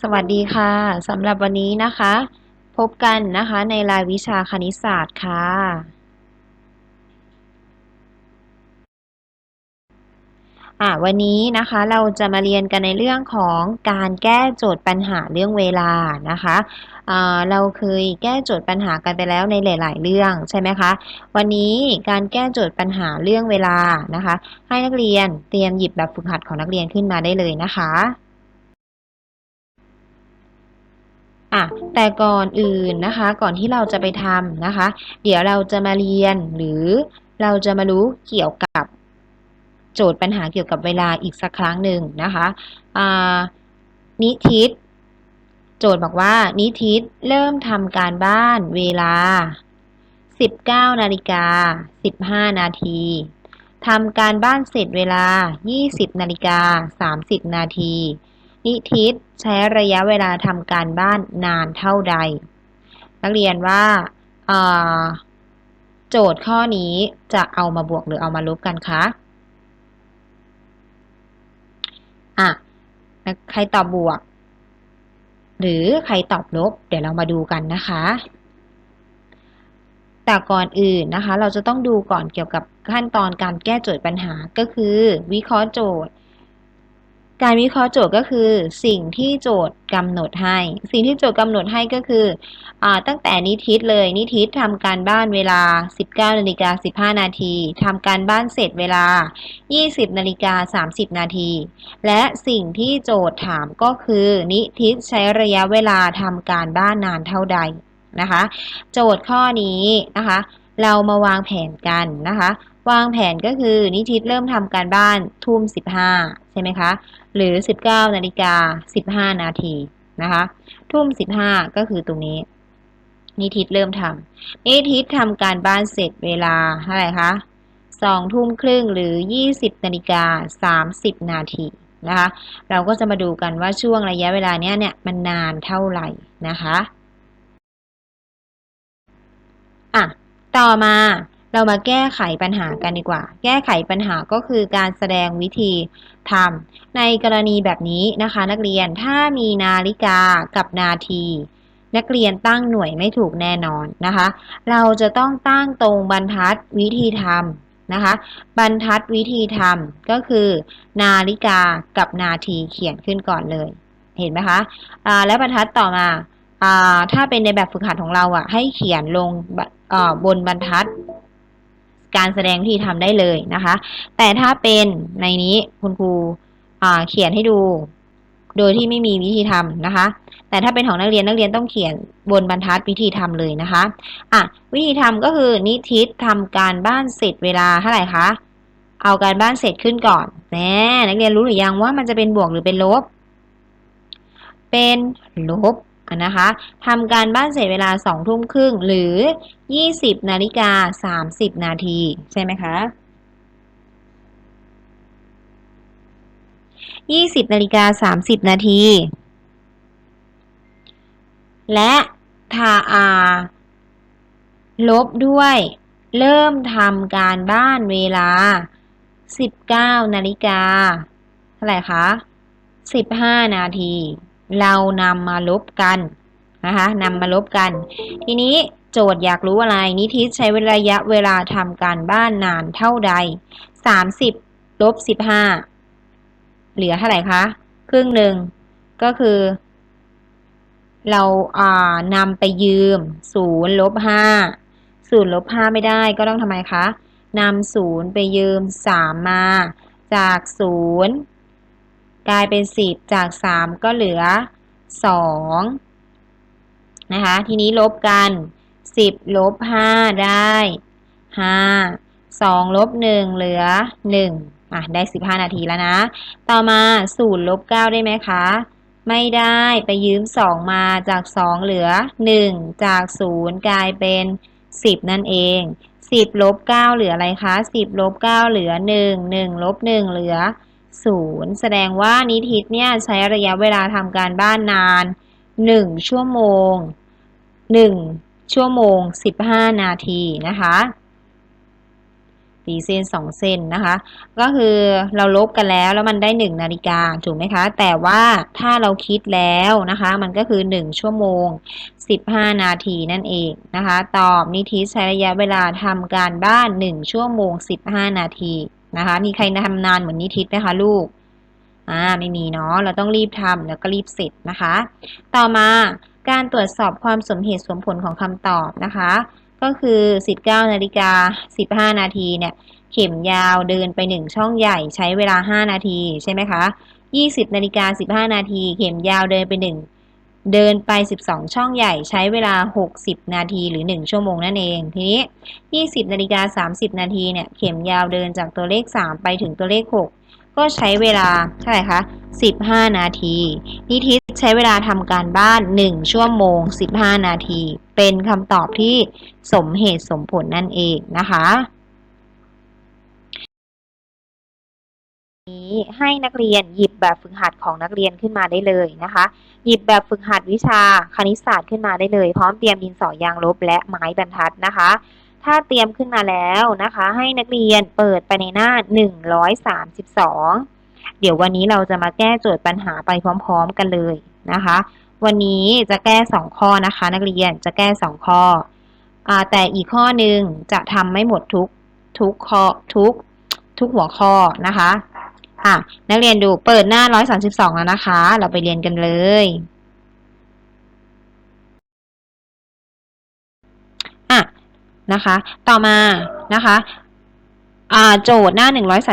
สวัสดีค่ะสำหรับวันนี้นะคะ พบกันนะคะในรายวิชาคณิตศาสตร์ค่ะ อะวันนี้นะคะเราจะมาเรียนกันในเรื่องของการแก้โจทย์ปัญหาเรื่องเวลานะคะเราเคยแก้โจทย์ปัญหากันไปแล้วในหลาย ๆ เรื่องใช่ไหมคะ วันนี้การแก้โจทย์ปัญหาเรื่องเวลานะคะ ให้นักเรียนเตรียมหยิบแบบฝึกหัดของนักเรียนขึ้นมาได้เลยนะคะ อะแต่ก่อนอื่นนะคะ ก่อนที่เราจะไปทำนะคะ เดี๋ยวเราจะมาเรียนหรือเราจะมารู้เกี่ยวกับโจทย์ปัญหาเกี่ยวกับเวลาอีกสักครั้งหนึ่งนะคะนิทิศโจทย์บอกว่า นิทิศเริ่มทำการบ้านเวลา 19นาฬิกา15 นาทีทำการบ้านเสร็จเวลา 20นาฬิกา30 นาที นิทิศใช้ระยะเวลาทำการบ้านนานเท่าใด นักเรียนว่าโจทย์ข้อนี้จะเอามาบวกหรือเอามาลบกันคะอะใครตอบบวก หรือใครตอบลบ เดี๋ยวเรามาดูกันนะคะ แต่ก่อนอื่นนะคะ เราจะต้องดูก่อนเกี่ยวกับขั้นตอนการแก้โจทย์ปัญหาก็คือ วิเคราะห์โจทย์ การวิเคราะห์โจทย์ก็คือสิ่งที่โจทย์กำหนดให้ สิ่งที่โจทย์กำหนดให้ก็คืออตั้งแต่นิทิศเลยนิทิศทำการบ้านเวลา 19นาฬิกา15 นาทีทำการบ้านเสร็จเวลา 20นาฬิกา30 นาที และสิ่งที่โจทย์ถามก็คือ นิทิศใช้ระยะเวลาทำการบ้านนานเท่าใดนะคะ โจทย์ข้อนี้นะคะ เรามาวางแผนกันนะคะ วางแผนก็คือนิทิศเริ่มทำการบ้านทุ่ม 15 ใช่ไหมคะ หรือ 19นาฬิกา15 นาทีนะคะ ทุ่ม 15 ก็คือตรงนี้ นิทิศเริ่มทำนิทิศทำการบ้านเสร็จเวลาเท่าไหร่คะสองทุ่มครึ่งหรือ 20นาฬิกา30 นาทีนะคะ เราก็จะมาดูกันว่าช่วงระยะเวลาเนี้ยเนี่ยมันนานเท่าไหร่นะคะ อะ ต่อมา เรามาแก้ไขปัญหากันดีกว่า แก้ไขปัญหาก็คือการแสดงวิธีทำในกรณีแบบนี้นะคะ นักเรียนถ้ามีนาฬิกากับนาที นักเรียนตั้งหน่วยไม่ถูกแน่นอนนะคะ เราจะต้องตั้งตรงบรรทัดวิธีทำนะคะ บรรทัดวิธีทำก็คือ นาฬิกากับนาทีเขียนขึ้นก่อนเลย เห็นไหมคะะแล้วบรรทัดต่อมาถ้าเป็นในแบบฝึกหัดของเราอะให้เขียนลงบนบรรทัด การแสดงที่ทำได้เลยนะคะ แต่ถ้าเป็นในนี้คุณครูเขียนให้ดู โดยที่ไม่มีวิธีทำนะคะ แต่ถ้าเป็นของนักเรียนนักเรียนต้องเขียนบนบรรทัดวิธีทำเลยนะคะอะวิธีทำก็คือนิทิศทำการบ้านเสร็จเวลาเท่าไหร่คะเอาการบ้านเสร็จขึ้นก่อนแน่นักเรียนรู้หรือยังว่ามันจะเป็นบวกหรือเป็นลบ เป็นลบ นะคะทำการบ้านเสร็จเวลาสองทุ่มครึ่งหรือ 20นาฬิกา30นาทีใช่ไหมคะ20นาฬิกา30นาที และทาอาลบด้วย เริ่มทำการบ้านเวลา19นาฬิกาเท่าไหร่คะ15นาที เรานำมาลบกันนะคะนำมาลบกัน ทีนี้โจทย์อยากรู้อะไร นิทิศใช้ระยะเวลาทำการบ้านนานเท่าใด 30ลบ15 เหลือเท่าไหร่คะ ครึ่งหนึ่งก็คือ เราอ่านำไปยืม0ลบ5 0ลบ5ไม่ได้ก็ต้องทำไมคะนำ0ไปยืม 3 มา จาก0 กลายเป็นสิบจากสามก็เหลือสองนะคะ ทีนี้ลบกันสิบลบห้าได้ห้าสองลบหนึ่งเหลือหนึ่งอะ ได้สิบห้านาทีแล้วนะ ต่อมาศูนย์ลบเก้าได้ไหมคะ ไม่ได้ไปยืมสองมาจากสองเหลือหนึ่งจากศูนย์กลายเป็นสิบนั่นเองสิบลบเก้าเหลืออะไรคะสิบลบเก้าเหลือหนึ่งหนึ่งลบหนึ่งเหลือ ศูนย์แสดงว่านิทิศเนี่ยใช้ระยะเวลาทำการบ้านนานหนึ่งชั่วโมงหนึ่งชั่วโมงสิบห้านาทีนะคะตีเส้นสองเส้นนะคะ ก็คือเราลบกันแล้วแล้วมันได้หนึ่งนาฬิกาถูกไหมคะ แต่ว่าถ้าเราคิดแล้วนะคะ มันก็คือหนึ่งชั่วโมงสิบห้านาทีนั่นเองนะคะ ตอบนิทิศใช้ระยะเวลาทำการบ้านหนึ่งชั่วโมงสิบห้านาที นะคะ มีใครทำนานเหมือนนิทิศไหมคะลูก อ่า ไม่มีเนาะ เราต้องรีบทำแล้วก็รีบเสร็จนะคะ ต่อมาการตรวจสอบความสมเหตุสมผลของคำตอบนะคะ ก็คือ 19นาฬิกา15 นาทีเนี่ย เข็มยาวเดินไป 1 ช่องใหญ่ใช้เวลา 5 นาทีใช่ไหมคะ20นาฬิกา15 นาที เข็มยาวเดินไป 1 เดินไป 12 ช่องใหญ่ใช้เวลา 60 นาทีหรือ 1 ชั่วโมงนั่นเอง ทีนี้ 20 นาฬิกา 30 นาทีเนี่ย เข็มยาวเดินจากตัวเลข 3 ไปถึงตัวเลข 6 ก็ใช้เวลาเท่าไหร่คะ 15 นาที นิทิศใช้เวลาทำการบ้าน 1 ชั่วโมง 15 นาที เป็นคำตอบที่สมเหตุสมผลนั่นเองนะคะ นี้ให้นักเรียนหยิบแบบฝึกหัดของนักเรียนขึ้นมาได้เลยนะคะ หยิบแบบฝึกหัดวิชาคณิตศาสตร์ขึ้นมาได้เลย พร้อมเตรียมดินสอยางลบและไม้บรรทัดนะคะ ถ้าเตรียมขึ้นมาแล้วนะคะ ให้นักเรียนเปิดไปในหน้า 132 เดี๋ยววันนี้เราจะมาแก้โจทย์ปัญหาไปพร้อม ๆ กันเลยนะคะ วันนี้จะแก้ 2 ข้อนะคะ นักเรียนจะแก้ 2 ข้ออแต่อีกข้อหนึ่งจะทำไม่หมดทุกทุกข้อทุกทุกหัวข้อนะคะ อะ นักเรียนดูเปิดหน้า 132 แล้วนะคะ เราไปเรียนกันเลย อะ นะคะ ต่อมานะคะโจทย์หน้า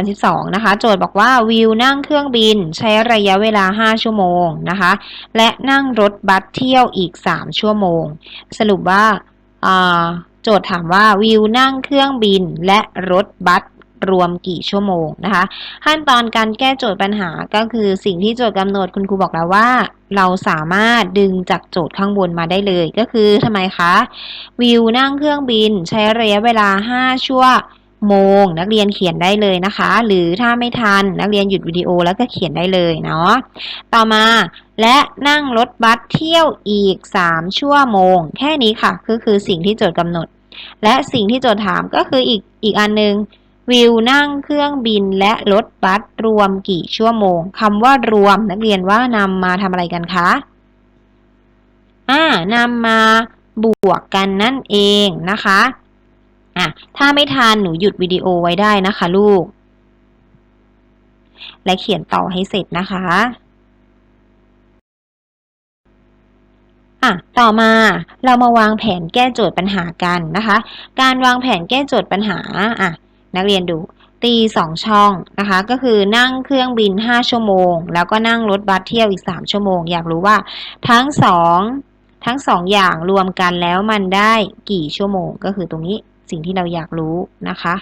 132 นะคะ โจทย์บอกว่าวิวนั่งเครื่องบินใช้ระยะเวลา 5 ชั่วโมงนะคะ และนั่งรถบัสเที่ยวอีก 3 ชั่วโมง สรุปว่าโจทย์ถามว่าวิวนั่งเครื่องบินและรถบัส รวมกี่ชั่วโมงนะคะ ขั้นตอนการแก้โจทย์ปัญหาก็คือสิ่งที่โจทย์กำหนดคุณครูบอกแล้วว่า เราสามารถดึงจากโจทย์ข้างบนมาได้เลย ก็คือทำไมคะ วิวนั่งเครื่องบินใช้ระยะเวลา 5 ชั่วโมง นักเรียนเขียนได้เลยนะคะ หรือถ้าไม่ทันนักเรียนหยุดวิดีโอแล้วก็เขียนได้เลยเนาะต่อมาและนั่งรถบัสเที่ยวอีก 3 ชั่วโมง แค่นี้ค่ะ คือคือสิ่งที่โจทย์กำหนด และสิ่งที่โจทย์ถามก็คืออีกอีกอันนึง วิวนั่งเครื่องบินและรถบัสรวมกี่ชั่วโมงคำว่ารวมนักเรียนว่านำมาทำอะไรกันคะอ่านำมาบวกกันนั่นเองนะคะอะถ้าไม่ทันหนูหยุดวิดีโอไว้ได้นะคะลูก และเขียนต่อให้เสร็จนะคะอะ ต่อมาเรามาวางแผนแก้โจทย์ปัญหากันนะคะ การวางแผนแก้โจทย์ปัญหาอะ นักเรียนดู ตีสองช่องนะคะ ก็คือนั่งเครื่องบิน 5 ชั่วโมง แล้วก็นั่งรถบัสเที่ยวอีก 3 ชั่วโมง อยากรู้ว่าทั้งสองทั้งสองอย่างรวมกันแล้วมันได้กี่ชั่วโมง ก็คือตรงนี้สิ่งที่เราอยากรู้นะคะ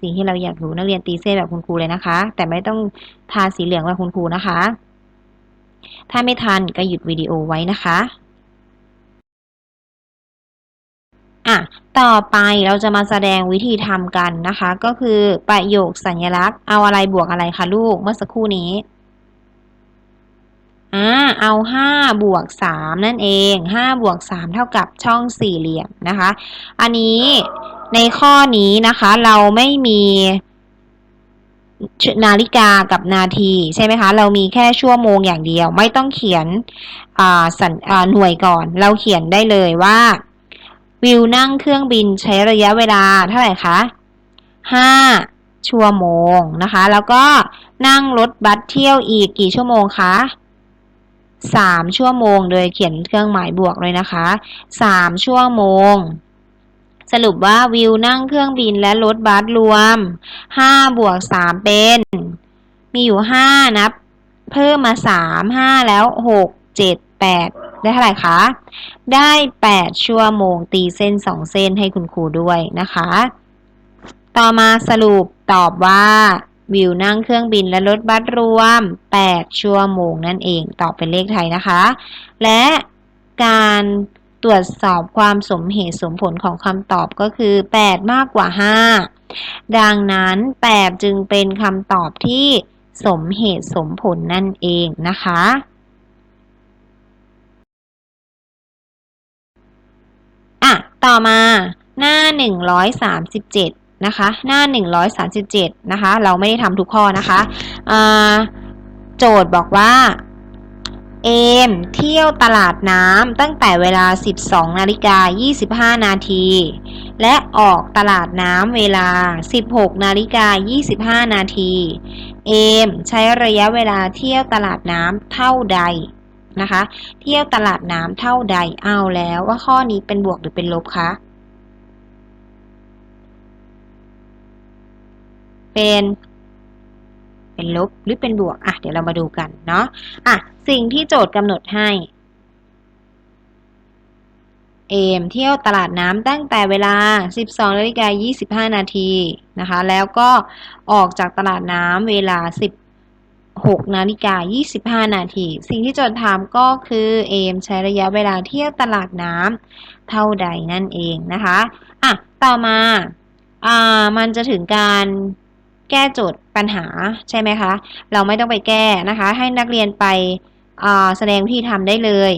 สิ่งที่เราอยากรู้นักเรียนตีเส้นแบบคุณครูเลยนะคะ แต่ไม่ต้องทาสีเหลืองแบบคุณครูนะคะ ถ้าไม่ทันก็หยุดวิดีโอไว้นะคะ อะต่อไปเราจะมาแสดงวิธีทำกันนะคะ ก็คือประโยคสัญลักษณ์ เอาอะไรบวกอะไรคะลูกเมื่อสักครู่นี้อ่าเอาห้าบวกสามนั่นเองห้าบวกสามเท่ากับช่องสี่เหลี่ยมนะคะ อันนี้ในข้อนี้นะคะเราไม่มีนาฬิกากับนาทีใช่ไหมคะ เรามีแค่ชั่วโมงอย่างเดียว ไม่ต้องเขียนสันอ่าหน่วยก่อน เราเขียนได้เลยว่า วิวนั่งเครื่องบินใช้ระยะเวลาเท่าไหร่คะห้าชั่วโมงนะคะ แล้วก็นั่งรถบัสเที่ยวอีกกี่ชั่วโมงคะสามชั่วโมงโดยเขียนเครื่องหมายบวกเลยนะคะสามชั่วโมง สรุปว่าวิวนั่งเครื่องบินและรถบัสรวมห้าบวกสามเป็น มีอยู่ห้านับ เพิ่มมาสามห้าแล้วหกเจ็ด แปดได้เท่าไหร่คะ ได้ 8 ชั่วโมงตีเส้น 2 เส้นให้คุณครูด้วยนะคะ ต่อมาสรุปตอบว่าวิวนั่งเครื่องบินและรถบัสรวม 8 ชั่วโมงนั่นเอง ตอบเป็นเลขไทยนะคะ และการตรวจสอบความสมเหตุสมผลของคำตอบก็คือ 8 มากกว่า 5 ดังนั้น 8 จึงเป็นคำตอบที่สมเหตุสมผลนั่นเองนะคะอะ ต่อมาหน้า 137 นะคะ หน้า 137 นะคะ เราไม่ได้ทำทุกข้อนะคะโจทย์บอกว่าเอมเที่ยวตลาดน้ำตั้งแต่เวลา 12 นาฬิกา 25 นาที และออกตลาดน้ำเวลา 16 นาฬิกา 25 นาที เอมใช้ระยะเวลาเที่ยวตลาดน้ำเท่าใด นะคะ เที่ยวตลาดน้ำเท่าใดเอาแล้วว่าข้อนี้เป็นบวกหรือเป็นลบคะ เป็นเป็นลบหรือเป็นบวก อะ เดี๋ยวเรามาดูกันเนาะ อะ สิ่งที่โจทย์กำหนดให้เอมเที่ยวตลาดน้ำตั้งแต่เวลา 12นาฬิกา25 นาทีนะคะ แล้วก็ออกจากตลาดน้ำเวลา 16นาฬิกา25 นาที สิ่งที่โจทย์ถามก็คือเอมใช้ระยะเวลาเที่ยวตลาดน้ำเท่าใดนั่นเองนะคะอะต่อมาอ่ามันจะถึงการแก้โจทย์ปัญหาใช่ไหมคะ เราไม่ต้องไปแก้นะคะ ให้นักเรียนไปอ่าแสดงที่ทำได้เลย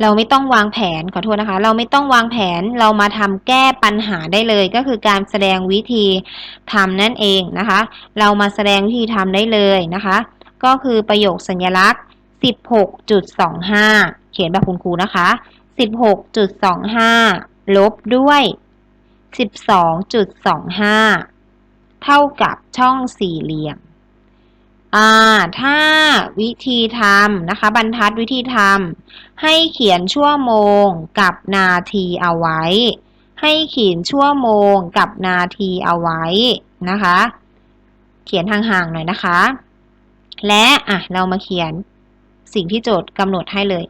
เราไม่ต้องวางแผนขอโทษนะคะ เราไม่ต้องวางแผนเรามาทำแก้ปัญหาได้เลย ก็คือการแสดงวิธีทำนั่นเองนะคะ เรามาแสดงวิธีทำได้เลยนะคะ ก็คือประโยคสัญลักษณ์ 16.25 เขียนแบบคุณครูนะคะ 16.25 ลบด้วย 12.25 เท่ากับช่องสี่เหลี่ยม อ่า ถ้าวิธีทำนะคะ บรรทัดวิธีทำให้เขียนชั่วโมงกับนาทีเอาไว้ ให้เขียนชั่วโมงกับนาทีเอาไว้นะคะ เขียนห่างๆหน่อยนะคะ และอะเรามาเขียนสิ่งที่โจทย์กำหนดให้เลย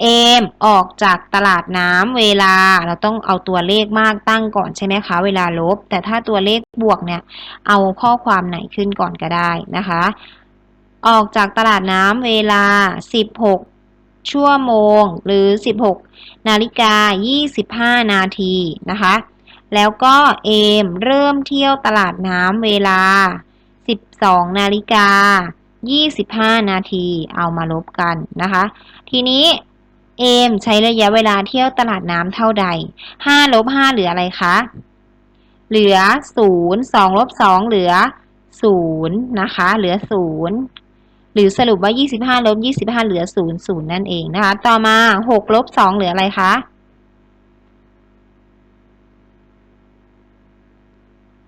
เอมออกจากตลาดน้ำเวลาเราต้องเอาตัวเลขมากตั้งก่อนใช่ไหมคะ เวลาลบ แต่ถ้าตัวเลขบวกเนี่ย เอาข้อความไหนขึ้นก่อนก็ได้นะคะ ออกจากตลาดน้ำเวลา 16 ชั่วโมง หรือ 16 นาฬิกา 25 นาทีนะคะ แล้วก็เอมเริ่มเที่ยวตลาดน้ำเวลา 12 นาฬิกา 25 นาที เอามาลบกันนะคะ ทีนี้เอมใช้ระยะเวลาเที่ยวตลาดน้ำเท่าใด 5 ลบ 5 เหลืออะไรคะ เหลือ 0 2 ลบ 2 เหลือ 0 นะคะ เหลือ 0 หรือสรุปว่า 25 ลบ 25 เหลือ 0 0 นั่นเองนะคะ ต่อมา 6 ลบ 2 เหลืออะไรคะ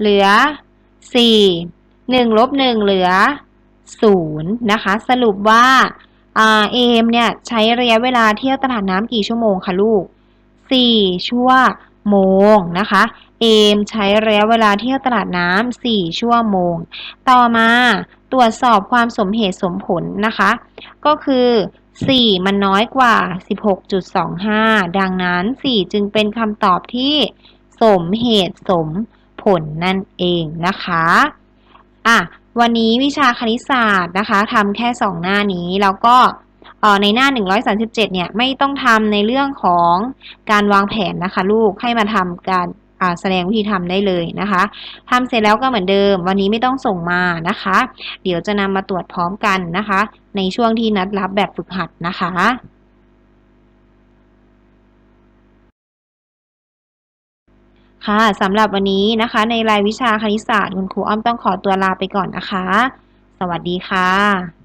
เหลือ 4 1 ลบ 1 เหลือ 0 นะคะ สรุปว่าเอมเนี่ย ใช้ระยะเวลาเที่ยวตลาดน้ำกี่ชั่วโมงคะลูก 4 ชั่ว โมงนะคะ เอมใช้ระยะเวลาเที่ยวตลาดน้ำ4ชั่วโมง ต่อมาตรวจสอบความสมเหตุสมผลนะคะ ก็คือ 4 มันน้อยกว่า 16.25 ดังนั้น 4 จึงเป็นคำตอบที่สมเหตุสมผลนั่นเองนะคะอะวันนี้วิชาคณิตศาสตร์นะคะทำแค่ 2 หน้านี้แล้วก็ ในหน้า 137 เนี่ยไม่ต้องทำในเรื่องของการวางแผนนะคะ ลูกให้มาทำการแสดงวิธีทำได้เลยนะคะทำเสร็จแล้วก็เหมือนเดิม วันนี้ไม่ต้องส่งมานะคะ เดี๋ยวจะนำมาตรวจพร้อมกันนะคะ ในช่วงที่นัดรับแบบฝึกหัดนะคะค่ะสำหรับวันนี้นะคะ ในรายวิชาคณิตศาสตร์คุณครูอ้อมต้องขอตัวลาไปก่อนนะคะ สวัสดีค่ะ